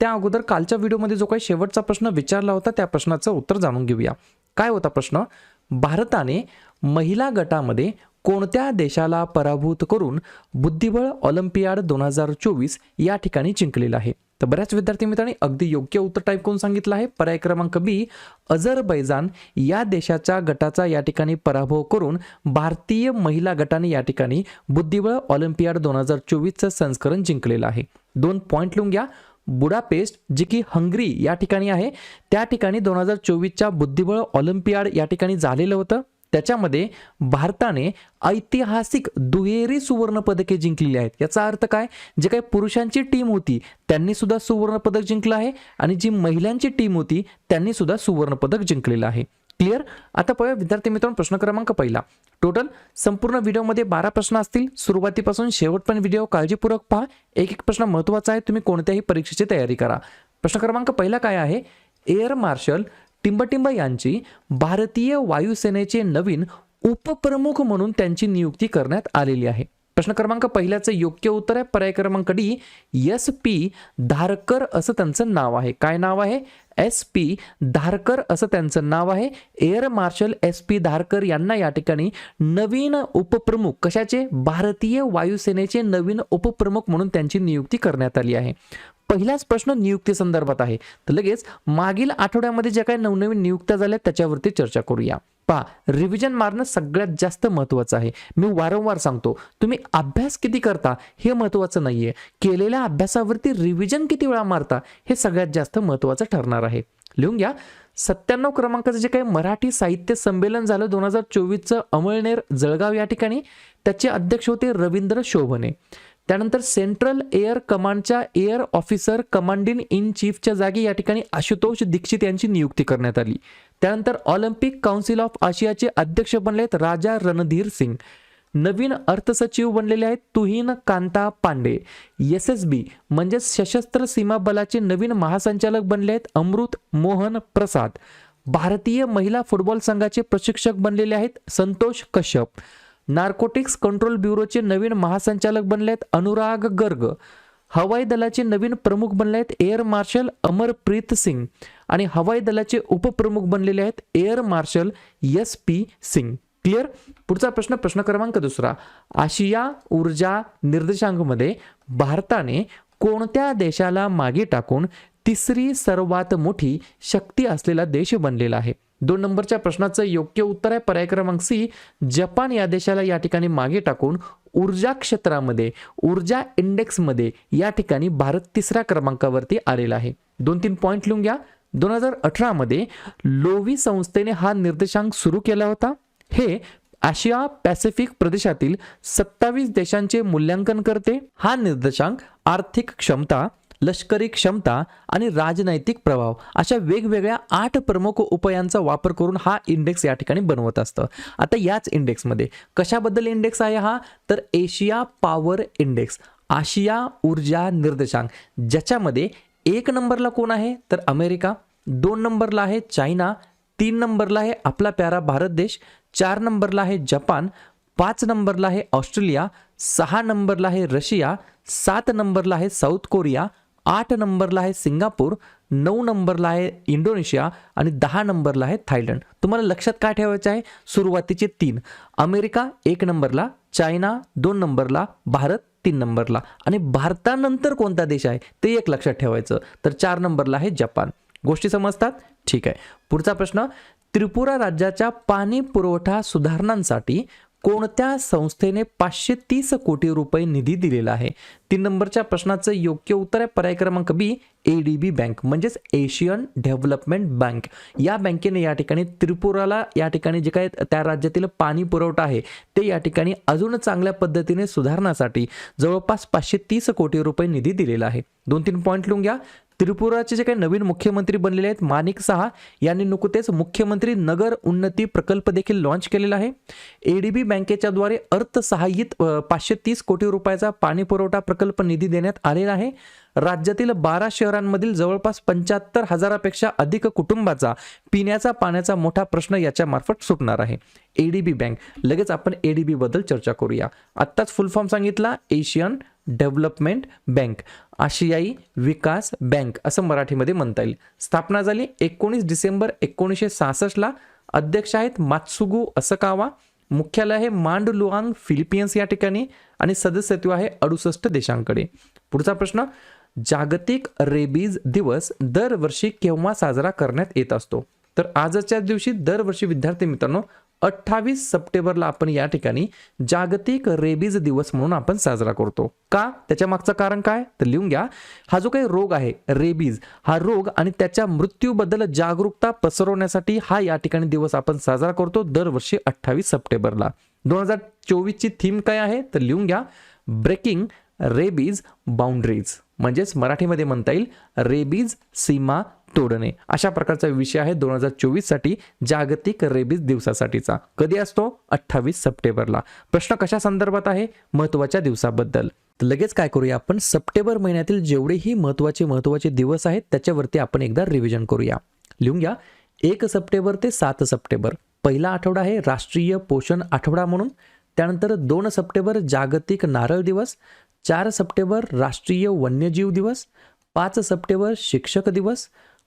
त्या अगोदर कालच्या व्हिडिओमध्ये जो काही शेवटचा प्रश्न विचारला होता त्या प्रश्नाचं उत्तर जाणून घेऊया. काय होता प्रश्न? भारताने महिला गटामध्ये कोणत्या देशाला पराभूत करून बुद्धिबळ ऑलिम्पियाड दोन हजार चोवीस या ठिकाणी जिंकलेलं आहे? तर बऱ्याच विद्यार्थी मित्रांनी अगदी योग्य उत्तर टाईप करून सांगितलं आहे. पर्याय क्रमांक बी अझरबैजान या देशाच्या गटाचा या ठिकाणी पराभव करून भारतीय महिला गटाने या ठिकाणी बुद्धिबळ ऑलिम्पियाड दोन हजार चोवीसचं संस्करण जिंकलेलं आहे. दोन पॉईंट लिहून घ्या. बुडापेस्ट जी की हंगरी या ठिकाणी आहे त्या ठिकाणी दोन हजार चोवीसच्या बुद्धिबळ ऑलिम्पियाड या ठिकाणी झालेलं होतं. त्याच्यामध्ये भारताने ऐतिहासिक दुहेरी सुवर्णपदके जिंकलेली आहेत. याचा अर्थ काय? जे काही पुरुषांची टीम होती त्यांनी सुद्धा सुवर्णपदक जिंकलं आहे आणि जी महिलांची टीम होती त्यांनी सुद्धा सुवर्णपदक जिंकलेलं आहे. क्लिअर आता पाहूया विद्यार्थी मित्रांनो प्रश्न क्रमांक पहिला. टोटल संपूर्ण व्हिडिओमध्ये बारा प्रश्न असतील. सुरुवातीपासून शेवटपर्यंत व्हिडिओ काळजीपूर्वक पहा. एक एक प्रश्न महत्त्वाचा आहे. तुम्ही कोणत्याही परीक्षेची तयारी करा. प्रश्न क्रमांक पहिला काय आहे? एअर मार्शल टिंबटिंब यांची भारतीय वायुसेनेचे नवीन उपप्रमुख म्हणून त्यांची नियुक्ती करण्यात आलेली आहे. प्रश्न क्रमांक पहिल्याचं योग्य उत्तर आहे. पर्याय क्रमांक डी एस पी धारकर असं त्यांचं नाव आहे. काय नाव आहे? एस पी धारकर असं त्यांचं नाव आहे. Air marshal S P Dharkar यांना या ठिकाणी नवीन उपप्रमुख कशाचे? भारतीय वायुसेनेचे नवीन उपप्रमुख म्हणून त्यांची नियुक्ती करण्यात आली आहे. पहिलाच प्रश्न नियुक्ती संदर्भात आहे. तर लगेच मागील आठवड्यामध्ये ज्या काही नवनवीन नियुक्त्या झाल्या त्याच्यावरती चर्चा करूया. पहा रिव्हिजन मारणं सगळ्यात जास्त महत्त्वाचं आहे. मी वारंवार सांगतो तुम्ही अभ्यास किती करता हे महत्त्वाचं नाहीये. केलेल्या अभ्यासावरती रिव्हिजन किती वेळा मारता हे सगळ्यात जास्त महत्त्वाचं ठरणार आहे. लिहून घ्या. सत्त्याण्णव क्रमांकाचं जे काही मराठी साहित्य संमेलन झालं दोन हजार चोवीसचं अमळनेर जळगाव या ठिकाणी त्याचे अध्यक्ष होते रवींद्र शोभने. त्यानंतर सेंट्रल एअर कमांडच्या एअर ऑफिसर कमांडिंग इन चीफच्या जागी या ठिकाणी आशुतोष दीक्षित यांची नियुक्ती करण्यात आली. त्यानंतर ऑलिम्पिक काउन्सिल ऑफ आशियाचे अध्यक्ष बनले आहेत राजा रणधीर सिंग. नवीन अर्थसचिव बनलेले आहेत Tuhin Kanta Pandey. S S B म्हणजे सशस्त्र सीमा बलाचे नवीन महासंचालक बनले आहेत अमृत मोहन प्रसाद. भारतीय महिला फुटबॉल संघाचे प्रशिक्षक बनलेले आहेत संतोष कश्यप. नार्कोटिक्स कंट्रोल ब्युरोचे नवीन महासंचालक बनले आहेत अनुराग गर्ग. हवाई दलाचे नवीन प्रमुख बनले आहेत एअर मार्शल अमरप्रीत सिंग आणि हवाई दलाचे उपप्रमुख बनलेले आहेत air marshal S P Singh. Clear? पुढचा प्रश्न प्रश्न क्रमांक दुसरा. आशिया ऊर्जा निर्देशांकमध्ये भारताने कोणत्या देशाला मागे टाकून तिसरी सर्वात मोठी शक्ती असलेला देश बनलेला आहे? दोन नंबरच्या प्रश्नाचं योग्य उत्तर आहे. पर्याय क्रमांक सी जपान या देशाला या ठिकाणी मागे टाकून ऊर्जा क्षेत्रामध्ये ऊर्जा इंडेक्समध्ये या ठिकाणी भारत तिसऱ्या क्रमांकावरती आलेला आहे. दोन तीन पॉईंट लिहून घ्या. दोन हजार अठरामध्ये लोवी संस्थेने हा निर्देशांक सुरू केला होता. हे आशिया पॅसिफिक प्रदेशातील सत्तावीस देशांचे मूल्यांकन करते. हा निर्देशांक आर्थिक क्षमता लष्करी क्षमता आणि राजनैतिक प्रभाव अशा वेगवेगळ्या आठ प्रमुख उपायांचा वापर करून हा इंडेक्स या ठिकाणी बनवत असतं. आता याच इंडेक्समध्ये कशाबद्दल इंडेक्स आहे हा? तर एशिया पॉवर इंडेक्स आशिया ऊर्जा निर्देशांक ज्याच्यामध्ये एक नंबरला कोण आहे? तर अमेरिका दोन नंबरला आहे चायना तीन नंबरला आहे आपला प्यारा भारत देश चार नंबरला आहे जपान पाच नंबरला आहे ऑस्ट्रेलिया सहा नंबरला आहे रशिया सात नंबरला आहे साऊथ कोरिया आठ नंबरला आहे सिंगापूर नऊ नंबरला आहे इंडोनेशिया आणि दहा नंबरला आहे थायलंड. तुम्हाला लक्षात काय ठेवायचं आहे? सुरुवातीचे तीन. अमेरिका एक नंबरला चायना दोन नंबरला भारत तीन नंबरला. आणि भारतानंतर कोणता देश आहे? ते एक लक्षात ठेवायचं. तर चार नंबरला आहे जपान. गोष्टी समजतात? ठीक आहे. पुढचा प्रश्न त्रिपुरा राज्याच्या पाणी पुरवठा सुधारणांसाठी कोणत्या संस्थेने पाचशे तीस कोटी रुपये निधी दिलेला आहे? तीन नंबरच्या प्रश्नाचं योग्य उत्तर आहे पर्याय क्रमांक B A D B bank म्हणजेच एशियन डेव्हलपमेंट बँक या बँकेने या ठिकाणी त्रिपुराला या ठिकाणी जे काय त्या राज्यातील पाणी पुरवठा आहे ते या ठिकाणी अजून चांगल्या पद्धतीने सुधारण्यासाठी जवळपास पाचशे तीस कोटी रुपये निधी दिलेला आहे. दोन तीन पॉईंट लिहून घ्या. त्रिपुराचे जे काही नवीन मुख्यमंत्री बनलेले आहेत माणिक सहा यांनी नुकतेच मुख्यमंत्री नगर उन्नती प्रकल्प देखील लॉन्च केलेला आहे. एडीबी बँकेच्या द्वारे अर्थसहाय्यित पाचशे तीस कोटी रुपयाचा पाणी पुरवठा प्रकल्प निधी देण्यात आलेला आहे. राज्यातील बारा शहरांमधील जवळपास पंच्याहत्तर हजारापेक्षा अधिक कुटुंबाचा पिण्याचा पाण्याचा मोठा प्रश्न याच्या मार्फत सुटणार आहे. ADB bank. लगेच आपण एडीबी बद्दल चर्चा करूया. आत्ताच फुल फॉर्म सांगितला एशियन डेव्हलपमेंट बँक आशियाई विकास बँक असं मराठीमध्ये म्हणता येईल. स्थापना झाली एकोणीस डिसेंबर एकोणीसशे सहासष्टला. अध्यक्ष आहेत मात्सुगू असकावा. मुख्यालय आहे मांडलुआंग फिलिपियन्स या ठिकाणी. आणि सदस्यत्व आहे अडुसष्ट देशांकडे. पुढचा प्रश्न जागतिक रेबीज दिवस दरवर्षी केव्हा साजरा करण्यात येत असतो? तर आजच्या दिवशी दरवर्षी विद्यार्थी मित्रांनो अठ्ठावीस सप्टेंबरला आपण या ठिकाणी जागतिक रेबीज दिवस म्हणून आपण साजरा करतो. का? त्याच्या मागचं कारण काय? तर लिहून घ्या. हा जो काही रोग आहे रेबीज हा रोग आणि त्याच्या मृत्यूबद्दल जागरूकता पसरवण्यासाठी हा या ठिकाणी दिवस आपण साजरा करतो दरवर्षी अठ्ठावीस सप्टेंबरला. दोन हजार चोवीसची थीम काय आहे? तर लिहून घ्या. Breaking rabies boundaries. म्हणजेच मराठीमध्ये म्हणता येईल रेबीज सीमा तोडणे. अशा प्रकारचा विषय आहे दोन हजार चोवीससाठी जागतिक रेबीज दिवसासाठीचा. कधी असतो? अठ्ठावीस सप्टेंबरला. प्रश्न कशा संदर्भात आहे? महत्त्वाच्या दिवसाबद्दल. तर लगेच काय करूया आपण? सप्टेंबर महिन्यातील जेवढेही महत्त्वाचे महत्त्वाचे दिवस आहेत त्याच्यावरती आपण एकदा रिव्हिजन करूया. लिहून घ्या. एक सप्टेंबर ते सात सप्टेंबर. पहिला आठवडा आहे राष्ट्रीय पोषण आठवडा म्हणून. त्यानंतर दोन सप्टेंबर जागतिक नारळ दिवस. चार सप्टेंबर राष्ट्रीय वन्यजीव दिवस. पाच सप्टेंबर शिक्षक दिवस.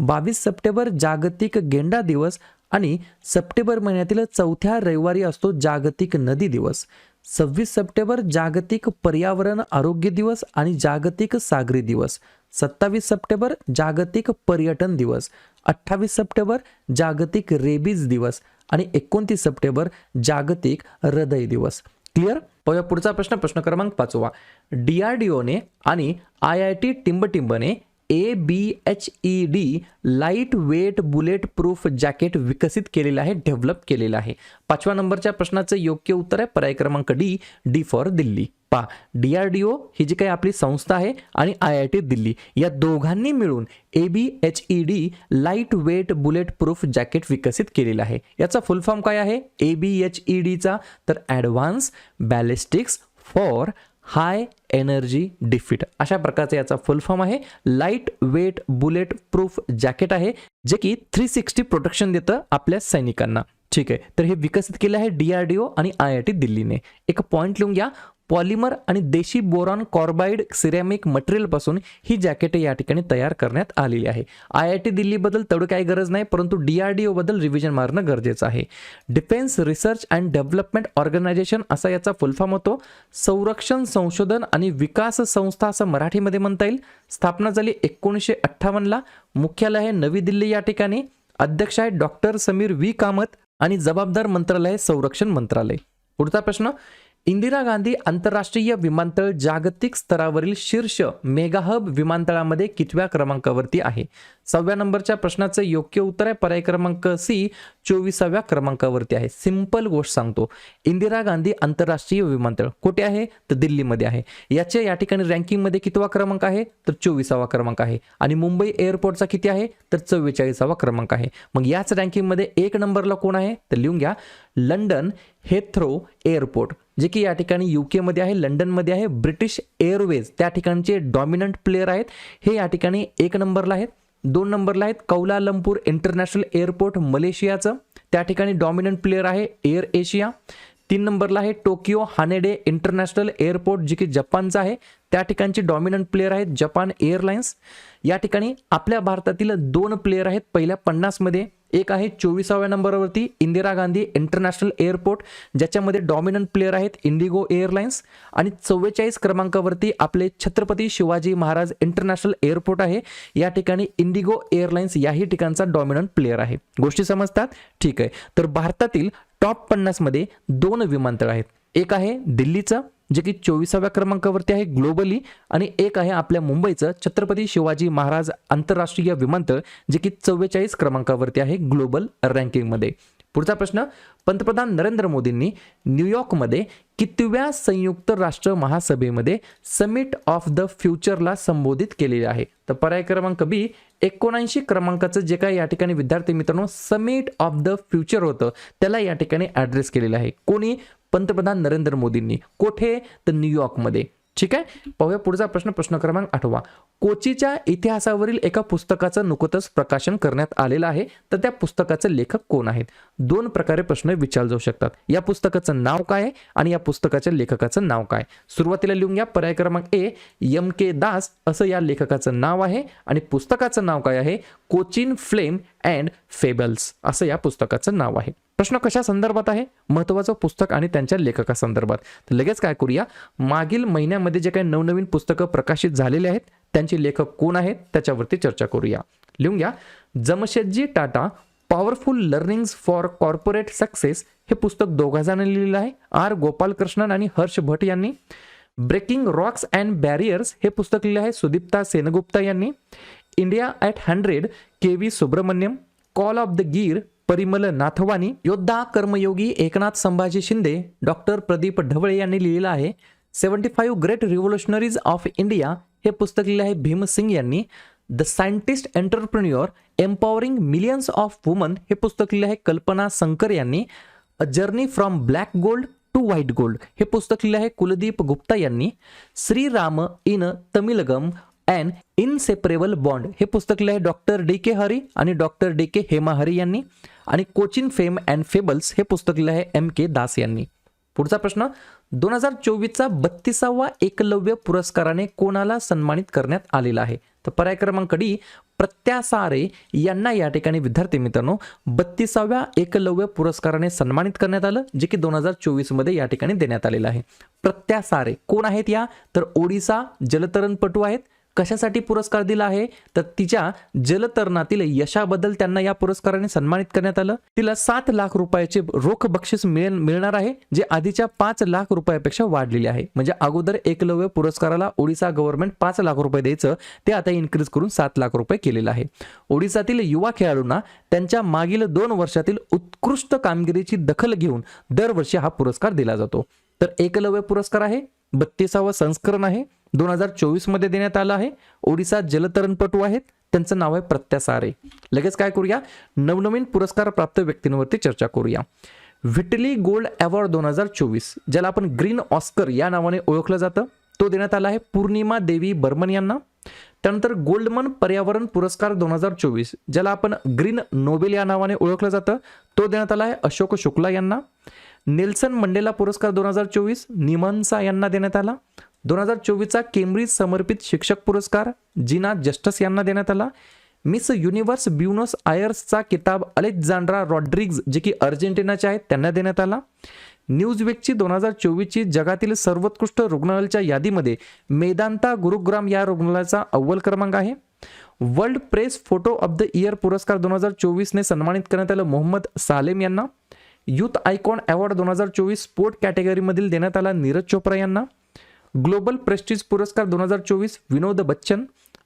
बावीस सप्टेंबर जागतिक गेंडा दिवस आणि सप्टेंबर महिन्यातील चौथ्या रविवारी असतो जागतिक नदी दिवस. सव्वीस सप्टेंबर जागतिक पर्यावरण आरोग्य दिवस आणि जागतिक सागरी दिवस. सत्तावीस सप्टेंबर जागतिक पर्यटन दिवस. अठ्ठावीस सप्टेंबर जागतिक रेबीज दिवस. आणि एकोणतीस सप्टेंबर जागतिक हृदय दिवस. क्लिअर? पाहूया पुढचा प्रश्न प्रश्न क्रमांक पाचवा. डीआरडीओने आणि I I T टिंबटिंबने A B H E D light weight bullet proof jacket विकसित केलेलं आहे डेव्हलप केलेलं आहे. पाचव्या नंबरच्या प्रश्नाचं योग्य उत्तर आहे पर्याय क्रमांक डी डी फॉर दिल्ली. पा डी आर डी ओ ही जी काही आपली संस्था आहे आणि आय आय टी दिल्ली. या दोघांनी मिळून A B H E D light weight bullet proof jacket विकसित केलेलं आहे. याचा फुल फॉर्म काय आहे? ए बी एच ई डीचा तर advanced ballistics for high energy defeat. अशा प्रकारचा याचा फुल फॉर्म आहे. Light weight bullet proof jacket आहे जे की थ्री सिक्स्टी प्रोटेक्शन देतं आपल्या सैनिकांना. ठीक आहे. तर हे विकसित केलं आहे डीआरडीओ आणि आय आय टी दिल्लीने. एक पॉईंट लिहून घ्या. पॉलिमर आणि देशी बोरॉन कॉर्बाईड सिरॅमिक मटेरियलपासून ही जॅकेट या ठिकाणी तयार करण्यात आलेली आहे. आय आय टी दिल्लीबद्दल तेवढं काही गरज नाही परंतु डी आर डी ओबद्दल रिव्हिजन मारणं गरजेचं आहे. Defence research and development organisation असा याचा फुलफॉर्म होतो. संरक्षण संशोधन आणि विकास संस्था असं मराठीमध्ये म्हणता येईल. स्थापना झाली एकोणीसशे अठ्ठावन्नला मुख्यालय आहे नवी दिल्ली या ठिकाणी. अध्यक्ष आहे डॉक्टर समीर व्ही. कामत आणि जबाबदार मंत्रालय संरक्षण मंत्रालय. पुढचा प्रश्न इंदिरा गांधी आंतरराष्ट्रीय विमानतळ जागतिक स्तरावरील शीर्ष मेगाहब विमानतळामध्ये कितव्या क्रमांकावरती आहे? सहाव्या नंबरच्या प्रश्नाचं योग्य उत्तर आहे. पर्याय क्रमांक सी चोवीसाव्या क्रमांकावरती आहे. सिंपल गोष्ट सांगतो. इंदिरा गांधी आंतरराष्ट्रीय विमानतळ कुठे आहे? तर दिल्लीमध्ये आहे. याच्या या ठिकाणी रँकिंगमध्ये कितवा क्रमांक आहे? तर चोवीसावा क्रमांक आहे. आणि मुंबई एअरपोर्टचा किती आहे? तर चव्वेचाळीसावा क्रमांक आहे. मग याच रँकिंगमध्ये एक नंबरला कोण आहे? तर लिहून घ्या. London Heathrow airport. जे की या ठिकाणी यू केमध्ये आहे लंडनमध्ये आहे ब्रिटिश एअरवेज त्या ठिकाणचे डॉमिनंट प्लेयर आहेत. हे या ठिकाणी एक नंबरला आहेत. दोन नंबरला आहेत. कौलालंपूर इंटरनॅशनल एअरपोर्ट मलेशियाचं त्या ठिकाणी डॉमिनंट प्लेयर आहे एअर एशिया तीन नंबरला आहे टोकियो हानेडे इंटरनॅशनल एअरपोर्ट जे की जपानचं आहे. त्या ठिकाणचे डॉमिनंट प्लेअर आहेत जपान एअरलाइन्स या ठिकाणी आपल्या भारतातील दोन प्लेअर आहेत. पहिल्या पन्नासमध्ये एक आहे चोवीसाव्या नंबरवरती इंदिरा गांधी इंटरनॅशनल एअरपोर्ट ज्याच्यामध्ये डॉमिनंट प्लेअर आहेत इंडिगो एअरलाइन्स. आणि चव्वेचाळीस क्रमांकावरती आपले छत्रपती शिवाजी महाराज इंटरनॅशनल एअरपोर्ट आहे. या ठिकाणी इंडिगो एअरलाइन्स याही ठिकाणचा डॉमिनंट प्लेअर आहे. गोष्टी समजतात? ठीक आहे. तर भारतातील टॉप पन्नासमध्ये दोन विमानतळ आहेत. एक आहे दिल्लीचं जे की चोवीसाव्या क्रमांकावरती आहे ग्लोबली आणि एक आहे आपल्या मुंबईचं छत्रपती शिवाजी महाराज आंतरराष्ट्रीय विमानतळ जे की चव्वेचाळीस क्रमांकावरती आहे ग्लोबल रँकिंगमध्ये पुढचा प्रश्न पंतप्रधान नरेंद्र मोदींनी न्यूयॉर्कमध्ये कितव्या संयुक्त राष्ट्र महासभेमध्ये समिट ऑफ द फ्युचरला संबोधित केलेले आहे? तर पर्याय क्रमांक बी एकोणऐंशी क्रमांकाचं जे काय या ठिकाणी विद्यार्थी मित्रांनो समिट ऑफ द फ्युचर होतं त्याला या ठिकाणी ॲड्रेस केलेलं आहे. कोणी? पंतप्रधान नरेंद्र मोदींनी. कोठे? तर न्यूयॉर्कमध्ये. ठीक आहे? पाहूया पुढचा प्रश्न प्रश्न क्रमांक आठवा. कोचीच्या इतिहासावरील एका पुस्तकाचं नुकतंच प्रकाशन करण्यात आलेलं आहे. तर त्या पुस्तकाचे लेखक कोण आहेत? दोन प्रकारे प्रश्न विचारले जाऊ शकतात. या पुस्तकाचं नाव काय आहे आणि या पुस्तकाच्या लेखकाचं नाव काय सुरुवातीला लिहून घ्या. पर्याय क्रमांक ए एम के दास असं या लेखकाचं नाव आहे. आणि पुस्तकाचं नाव काय आहे? कोचिन फ्लेम अँड फेबल्स असं या पुस्तकाचं नाव आहे. प्रश्न कशा संदर्भात आहे? महत्वाचं पुस्तक आणि त्यांच्या लेखकासंदर्भात. तर लगेच काय करूया? मागील महिन्यामध्ये जे काही नवनवीन पुस्तकं प्रकाशित झालेले आहेत त्यांचे लेखक कोण आहेत? त्याच्यावरती चर्चा करूया. लिहून घ्या. Jamshedji Tata powerful learnings for corporate success हे पुस्तक दोघा जणांनी लिहिलं आहे. आर गोपालकृष्णन आणि हर्ष भट यांनी. ब्रेकिंग रॉक्स अँड बॅरियर्स हे पुस्तक लिहिलं आहे सुदीप्ता सेनगुप्ता यांनी. India at hundred K V Subramanyam. Call of the Gir Parimal Nathwani Yoddha Karmayogi Eknath Sambhaji Shinde doctor Pradeep Dhawale यांनी लिहिलेलं आहे. Seventy five great revolutionaries of India हे पुस्तक लिहिलं आहे भीमसिंग यांनी. The scientist entrepreneur empowering millions of woman हे पुस्तक लिहिलं आहे कल्पना संकर यांनी. A journey from black gold to white gold हे पुस्तक लिहिलं आहे कुलदीप गुप्ता यांनी. Shriram in Tamilagam and inseparable bond. हे पुस्तक लिहिले आहे डॉक्टर डी के हरी आणि doctor D K Hema Hari यांनी. आणि कोचिन फेम अँड फेबल्स हे पुस्तक लिहिले आहे एम के दास यांनी. पुढचा प्रश्न दोन हजार चोवीसचा बत्तीसावा एकलव्य पुरस्काराने कोणाला सन्मानित करण्यात आलेला आहे? तर पर्याय क्रमांक डी प्रत्यासारे यांना या ठिकाणी विद्यार्थी मित्रांनो बत्तीसाव्या एकलव्य पुरस्काराने सन्मानित करण्यात आलं जे की दोन हजार चोवीसमध्ये या ठिकाणी देण्यात आलेलं आहे. प्रत्यासारे कोण आहेत या? तर ओडिसा जलतरणपटू आहेत. कशासाठी पुरस्कार दिला आहे? तर तिच्या जलतरणातील यशाबद्दल त्यांना या पुरस्काराने सन्मानित करण्यात आलं. तिला सात लाख रुपयाचे रोख बक्षीस मिळणार आहे जे आधीच्या पाच लाख रुपयापेक्षा वाढलेले आहे. म्हणजे अगोदर एकलव्य पुरस्काराला ओडिसा गव्हर्नमेंट पाच लाख रुपये द्यायचं ते आता इन्क्रीज करून सात लाख रुपये केलेलं आहे. ओडिसातील युवा खेळाडूंना त्यांच्या मागील दोन वर्षातील उत्कृष्ट कामगिरीची दखल घेऊन दरवर्षी हा पुरस्कार दिला जातो. तर एकलव्य पुरस्कार आहे बत्तीसावं संस्करण आहे दोन हजार चोवीसमध्ये देण्यात आलं आहे. ओडिसा जलतरणपटू आहेत. त्यांचं नाव आहे प्रत्यासारे लगेच काय करूया? नवनवीन पुरस्कार प्राप्त व्यक्तींवरती चर्चा करूया. व्हिटली गोल्ड अवॉर्ड दोन हजार चोवीस ज्याला आपण ग्रीन ऑस्कर या नावाने ओळखलं जातं तो देण्यात आला आहे पूर्णिमा देवी बर्मन यांना. त्यानंतर गोल्डमन पर्यावरण पुरस्कार दोन हजार चोवीस ज्याला आपण ग्रीन नोबेल या नावाने ओळखलं जातं तो देण्यात आला आहे अशोक शुक्ला यांना. नेल्सन मंडेला पुरस्कार दोन हजार चोवीस निमन्सा यांना देण्यात आला. दोन हजार चोवीसचा केम्ब्रिज समर्पित शिक्षक पुरस्कार जिना जस्टस यांना देण्यात आला. मिस युनिव्हर्स ब्युनोस आयर्सचा किताब अलेक्झांड्रा रॉड्रिग्ज जे की अर्जेंटिनाचे आहेत त्यांना देण्यात आला. न्यूजवेकची दोन हजार चोवीसची जगातील सर्वोत्कृष्ट रुग्णालयाच्या यादीमध्ये मेदांता गुरुग्राम या रुग्णालयाचा अव्वल क्रमांक आहे. World press photo of the year पुरस्कार दोन हजार चोवीसने सन्मानित करण्यात आलं मोहम्मद सालेम यांना. युथ आयकॉन अवॉर्ड दोन हजार चोवीस स्पोर्ट कॅटेगरीमधील देण्यात आला नीरज चोप्रा यांना. ग्लोबल प्रेस्टीज पुरस्कार दोन हजार चोवीस विनोद बच्चन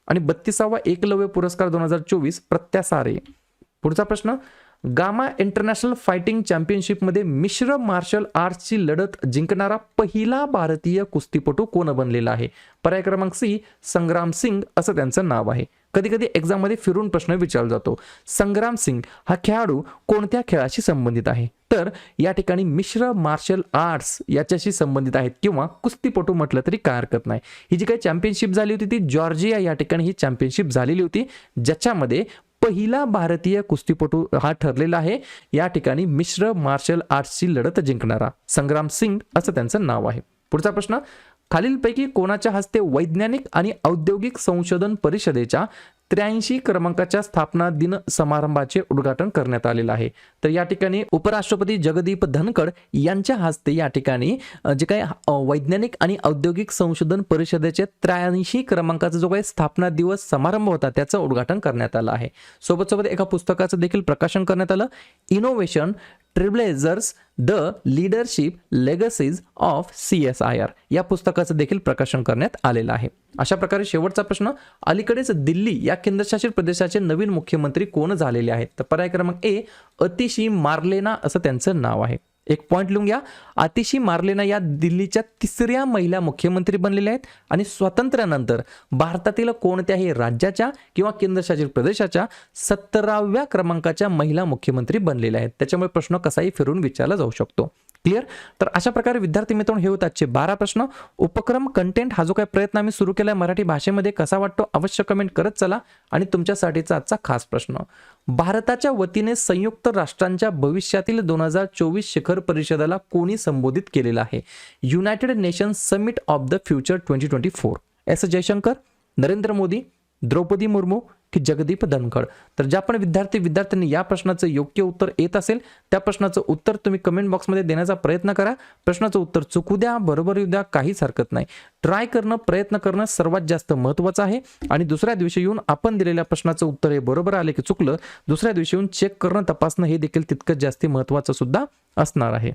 आणि बत्तीसावा एकलव्य पुरस्कार दोन हजार चोवीस प्रत्यासारे. पुढचा प्रश्न गामा इंटरनॅशनल फायटिंग चॅम्पियनशिपमध्ये मिश्र मार्शल आर्ट्सची लढत जिंकणारा पहिला भारतीय कुस्तीपटू कोण बनलेला आहे? पर्याय क्रमांक सी संग्राम सिंग असं त्यांचं नाव आहे. कधी कधी एक्झाममध्ये फिरून प्रश्न विचारला जातो. संग्राम सिंग हा खेळाडू कोणत्या खेळाशी संबंधित आहे? तर या ठिकाणी मिश्र मार्शल आर्ट्स याच्याशी संबंधित आहेत किंवा कुस्तीपटू म्हटलं तरी काय हरकत नाही. ही जी काही चॅम्पियनशिप झाली होती ती जॉर्जिया या ठिकाणी ही चॅम्पियनशिप झालेली होती ज्याच्यामध्ये पहिला भारतीय कुस्तीपटू हा ठरलेला आहे. या ठिकाणी मिश्र मार्शल आर्ट्सची लढत जिंकणारा संग्राम सिंग असं त्यांचं नाव आहे. पुढचा प्रश्न खालीलपैकी कोणाच्या हस्ते वैज्ञानिक आणि औद्योगिक संशोधन परिषदेच्या त्र्याऐंशी क्रमांकाच्या स्थापना दिन समारंभाचे उद्घाटन करण्यात आलेलं आहे. तर या ठिकाणी उपराष्ट्रपती जगदीप धनखड यांच्या हस्ते या ठिकाणी जे काही वैज्ञानिक आणि औद्योगिक संशोधन परिषदेचे त्र्याऐंशी क्रमांकाचा जो काही स्थापना दिवस समारंभ होता त्याचं उद्घाटन करण्यात आलं आहे. सोबत सोबत एका पुस्तकाचं देखील प्रकाशन करण्यात आलं. Innovation trailblazers the leadership legacies of C S I R या पुस्तकाचं देखील प्रकाशन करण्यात आलेलं आहे. अशा प्रकारे शेवटचा प्रश्न अलीकडेच दिल्ली या केंद्रशासित प्रदेशाचे नवीन मुख्यमंत्री कोण झालेले आहेत? तर पर्याय क्रमांक ए अतिशी मार्लेना असं त्यांचं नाव आहे. एक पॉईंट लिहून घ्या. आतिशी मार्लेना या दिल्लीच्या तिसऱ्या महिला मुख्यमंत्री बनलेल्या आहेत आणि स्वातंत्र्यानंतर भारतातील कोणत्याही राज्याच्या किंवा केंद्रशासित प्रदेशाच्या सत्तराव्या क्रमांकाच्या महिला मुख्यमंत्री बनलेल्या आहेत. त्याच्यामुळे प्रश्न कसाही फिरून विचारला जाऊ शकतो. क्लिअर तर अशा प्रकारे विद्यार्थी मित्रांनो हे होत आजचे बारा प्रश्न. उपक्रम कंटेंट हा जो काही प्रयत्न आम्ही सुरू केला मराठी भाषेमध्ये कसा वाटतो अवश्य कमेंट करत चला. आणि तुमच्यासाठीचा आजचा खास प्रश्न. भारताच्या वतीने संयुक्त राष्ट्रांच्या भविष्यातील दोन हजार चोवीस शिखर परिषदेला कोणी संबोधित केलेलं आहे? United Nations summit of the future twenty twenty four S. Jaishankar Narendra Modi Draupadi Murmu की जगदीप धनखड. तर ज्या पण विद्यार्थी विद्यार्थ्यांनी या प्रश्नाचं योग्य उत्तर येत असेल त्या प्रश्नाचं उत्तर तुम्ही कमेंट बॉक्समध्ये देण्याचा प्रयत्न करा. प्रश्नाचं उत्तर चुकू द्या बरोबर येऊ द्या काहीच हरकत नाही. ट्राय करणं प्रयत्न करणं सर्वात जास्त महत्त्वाचं आहे. आणि दुसऱ्या दिवशी येऊन आपण दिलेल्या प्रश्नाचं उत्तर हे बरोबर आले की चुकलं दुसऱ्या दिवशी येऊन चेक करणं तपासणं हे देखील तितकंच जास्ती महत्त्वाचं सुद्धा असणार आहे.